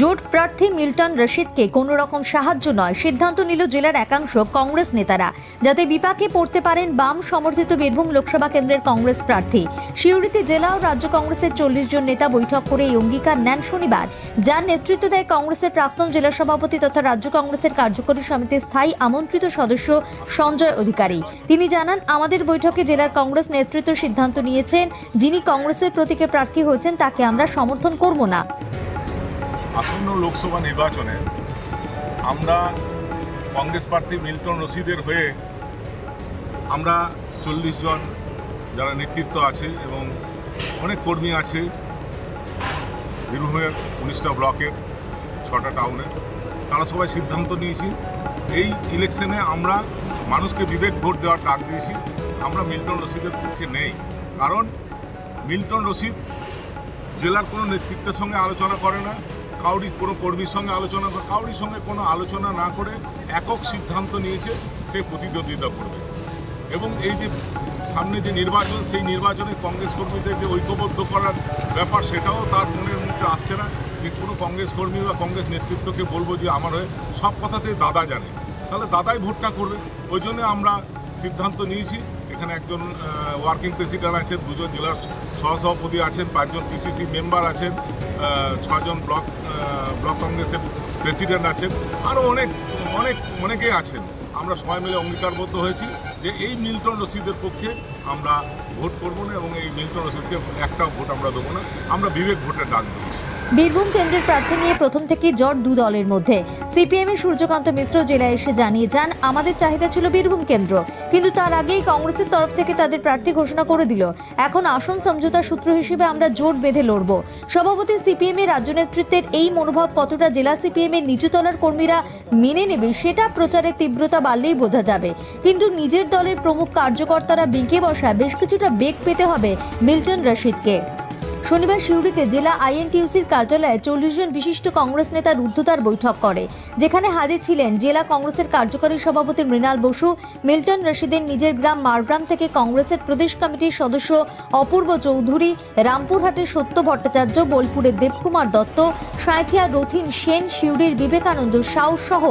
জোট প্রার্থী মিল্টন রশিদকে কোনো রকম সাহায্য নয়। সিদ্ধান্ত নিল জেলার একাংশ কংগ্রেস নেতারা। যাতে বিপাকে পড়তে পারেন বাম সমর্থিত বীরভূম লোকসভা কেন্দ্রের কংগ্রেস প্রার্থী। শিউরিতে জেলা ও রাজ্য কংগ্রেসের চল্লিশ জন নেতা বৈঠক করে এই অঙ্গীকার নেন শনিবার। যার নেতৃত্ব দেয় কংগ্রেসের প্রাক্তন জেলা সভাপতি তথা রাজ্য কংগ্রেসের কার্যকরী সমিতির স্থায়ী আমন্ত্রিত সদস্য সঞ্জয় অধিকারী। তিনি জানান, আমাদের বৈঠকে জেলার কংগ্রেস নেতৃত্ব সিদ্ধান্ত নিয়েছেন। যিনি কংগ্রেসের প্রতীকে প্রার্থী হয়েছেন তাকে আমরা সমর্থন করব না। আসন্ন লোকসভা নির্বাচনে আমরা কংগ্রেস প্রার্থী মিল্টন রশিদের হয়ে আমরা চল্লিশ জন যারা নেতৃত্ব আছে এবং অনেক কর্মী আছে বীরভূমের উনিশটা ব্লকের, ছটা টাউনের, তারা সবাই সিদ্ধান্ত নিয়েছি। এই ইলেকশনে আমরা মানুষকে বিবেক ভোট দেওয়ার ডাক দিয়েছি। আমরা মিল্টন রশিদের পক্ষে নেই। কারণ মিল্টন রশিদ জেলার কোনো নেতৃত্বের সঙ্গে আলোচনা করে না। কাউরি কোনো কর্মীর সঙ্গে আলোচনা করে কাউরির সঙ্গে কোনো আলোচনা না করে একক সিদ্ধান্ত নিয়েছে, সে প্রতিদ্বন্দ্বিতা করবে। এবং এই যে সামনে যে নির্বাচন, সেই নির্বাচনে কংগ্রেস কর্মীদের যে ঐক্যবদ্ধ করার ব্যাপার, সেটাও তার মনের মধ্যে আসছে না যে কোনো কংগ্রেস কর্মী বা কংগ্রেস নেতৃত্বকে বলব যে আমার হয়ে, সব কথাতেই দাদা জানে। তাহলে দাদাই ভোটটা করবে। ওই জন্য আমরা সিদ্ধান্ত নিয়েছি। এখানে একজন ওয়ার্কিং প্রেসিডেন্ট আছেন, দুজন জেলার সহসভাপতি আছেন, পাঁচজন পিসিসি মেম্বার আছেন ছজন ব্লক ব্লক কংগ্রেসের প্রেসিডেন্ট আছেন আরও অনেক অনেক অনেকেই আছেন। আমরা সবাই মিলে অঙ্গীকারবদ্ধ হয়েছি যে এই মিল্টন রশিদের পক্ষে আমরা ভোট করব না এবং এই মিল্টন রশিদকে একটাও ভোট আমরা দেবো না। আমরা বিবেক ভোটের ডাক দিয়েছি বীরভূম কেন্দ্রের প্রার্থী নিয়ে প্রথম থেকেই জট দু দলের মধ্যে। সিপিএম এর সূর্যকান্ত মিশ্র জেলায় এসে জানিয়ে যান, আমাদের চাহিদা ছিল বীরভূম কেন্দ্র। কিন্তু তার আগেই কংগ্রেসের তরফ থেকে তাদের প্রার্থী ঘোষণা করে দিল, এখন আসন সমঝোতার সূত্র হিসেবে আমরা জোট বেঁধে লড়ব। সভাপতি সিপিএম এর রাজ্য নেতৃত্বের এই মনোভাব কতটা জেলা সিপিএম এর নিচুতলার কর্মীরা মেনে নেবে, সেটা প্রচারের তীব্রতা বাড়লেই বোঝা যাবে। কিন্তু নিজের দলের প্রমুখ কার্যকর্তারা বেঁকে বসা বেশ কিছুটা বেগ পেতে হবে মিল্টন রশিদকে। শনিবার সিউড়িতে জেলা আইএনটিউসির কার্যালয়ে চল্লিশ জন বিশিষ্ট কংগ্রেস নেতা রুদ্ধতার বৈঠক করে, যেখানে হাজির ছিলেন জেলা কংগ্রেসের কার্যকরী সভাপতি মৃণাল বসু, মিল্টন রশিদের নিজের গ্রাম মারগ্রাম থেকে কংগ্রেসের প্রদেশ কমিটির সদস্য অপূর্ব চৌধুরী, রামপুরহাটের সত্য ভট্টাচার্য, বোলপুরের দেবকুমার দত্ত, সাঁথিয়া রথিন সেন, সিউড়ির বিবেকানন্দ সাউ সহ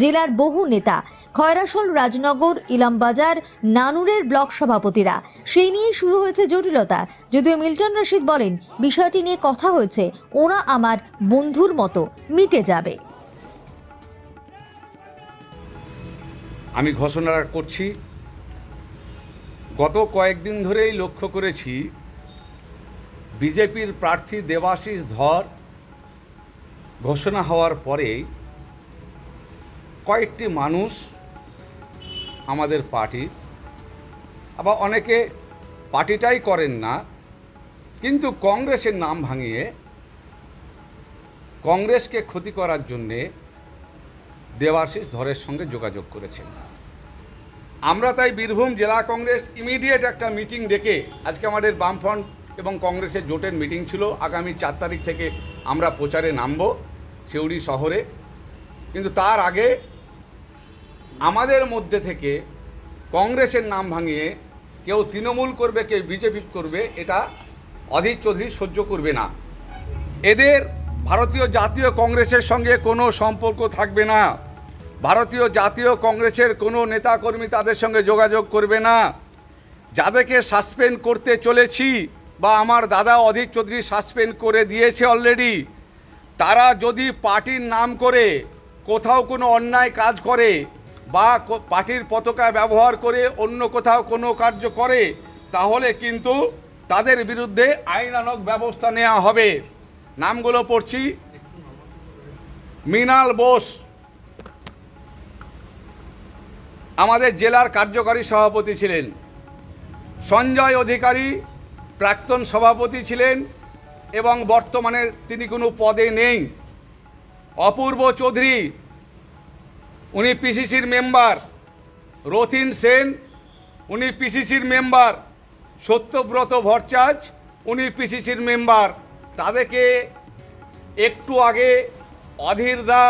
জেলার বহু নেতা। খয়রাসোল রাজনগর, ইলামবাজার, নানুরের ব্লক সভাপতিরা। সেই নিয়ে শুরু হয়েছে জটিলতা। যদিও মিল্টন রশিদ বলেন বিষয়টি নিয়ে কথা হয়েছে, ওরা আমার বন্ধুর মতো, মিটে যাবে। আমি ঘোষণা করছি, গত কয়েকদিন ধরেই লক্ষ্য করেছি, বিজেপির প্রার্থী দেবাশিস ধর ঘোষণা হওয়ার পরেই কয়েকটি মানুষ আমাদের পার্টি, আবার অনেকে পার্টিটাই করেন না কিন্তু কংগ্রেসের নাম ভাঙিয়ে কংগ্রেসকে ক্ষতি করার জন্যে দেবাশিস ধরের সঙ্গে যোগাযোগ করেছেন। আমরা তাই বীরভূম জেলা কংগ্রেস ইমিডিয়েট একটা মিটিং ডেকে আজকে আমাদের বামফ্রন্ট এবং কংগ্রেসের জোটের মিটিং ছিল। আগামী চার তারিখ থেকে আমরা প্রচারে নামব সিউড়ি শহরে। কিন্তু তার আগে আমাদের মধ্যে থেকে কংগ্রেসের নাম ভাঙিয়ে কেউ তৃণমূল করবে, কেউ বিজেপি করবে, এটা অধীর চৌধুরী সহ্য করবে না। এদের ভারতীয় জাতীয় কংগ্রেসের সঙ্গে কোনো সম্পর্ক থাকবে না। ভারতীয় জাতীয় কংগ্রেসের কোনো নেতাকর্মী তাদের সঙ্গে যোগাযোগ করবে না। যাদেরকে সাসপেন্ড করতে চলেছি বা আমার দাদা অধীর চৌধুরী সাসপেন্ড করে দিয়েছে অলরেডি, তারা যদি পার্টির নাম করে কোথাও কোনো অন্যায় কাজ করে বা পার্টির পতাকা ব্যবহার করে অন্য কোথাও কোনো কার্য করে, তাহলে কিন্তু তাদের বিরুদ্ধে আইনানক ব্যবস্থা নেওয়া হবে। নামগুলো পড়ছি। মৃণাল বোস, আমাদের জেলার কার্যকারী সভাপতি ছিলেন। সঞ্জয় অধিকারী, প্রাক্তন সভাপতি ছিলেন এবং বর্তমানে তিনি কোনো পদে নেই। অপূর্ব চৌধুরী, উনি পিসিসির মেম্বার। রথিন সেন, উনি পিসিসির মেম্বার। সত্যব্রত ভট্টাচ উনি পিসিসির মেম্বার। তাদেরকে একটু আগে অধীর দা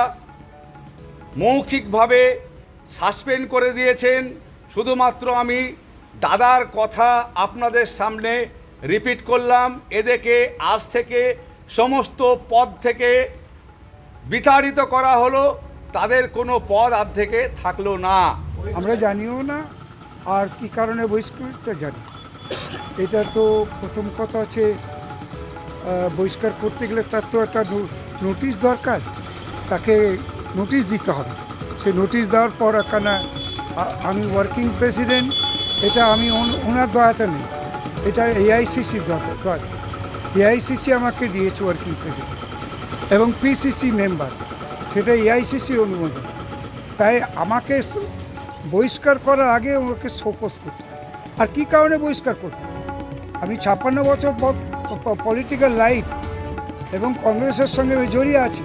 মৌখিকভাবে সাসপেন্ড করে দিয়েছেন। শুধুমাত্র আমি দাদার কথা আপনাদের সামনে রিপিট করলাম। এদেরকে আজ থেকে সমস্ত পদ থেকে বিতাড়িত করা হলো। তাদের কোনো পদ অর্ধেকে থাকল না। আমরা জানিও না আর কি কারণে বহিষ্কৃত জানি। এটা তো প্রথম কথা হচ্ছে বহিষ্কার করতে গেলে তার তো একটা নোটিশ দরকার। তাকে নোটিশ দিতে হবে। সে নোটিশ দেওয়ার পর একখানা আমি ওয়ার্কিং প্রেসিডেন্ট এটা আমি ওনার দয়াতে নেই। এটা এআইসিসির দরকার এআইসিসি আমাকে দিয়েছে ওয়ার্কিং প্রেসিডেন্ট এবং পিসিসি মেম্বার সেটা এআইসিসি অনুমোদন। তাই আমাকে বহিষ্কার করার আগে ওকে শোকস করতে। আর কি কারণে বহিষ্কার করবে? আমি ছাপ্পান্ন বছর পলিটিক্যাল লাইফ এবং কংগ্রেসের সঙ্গে জড়িয়ে আছি।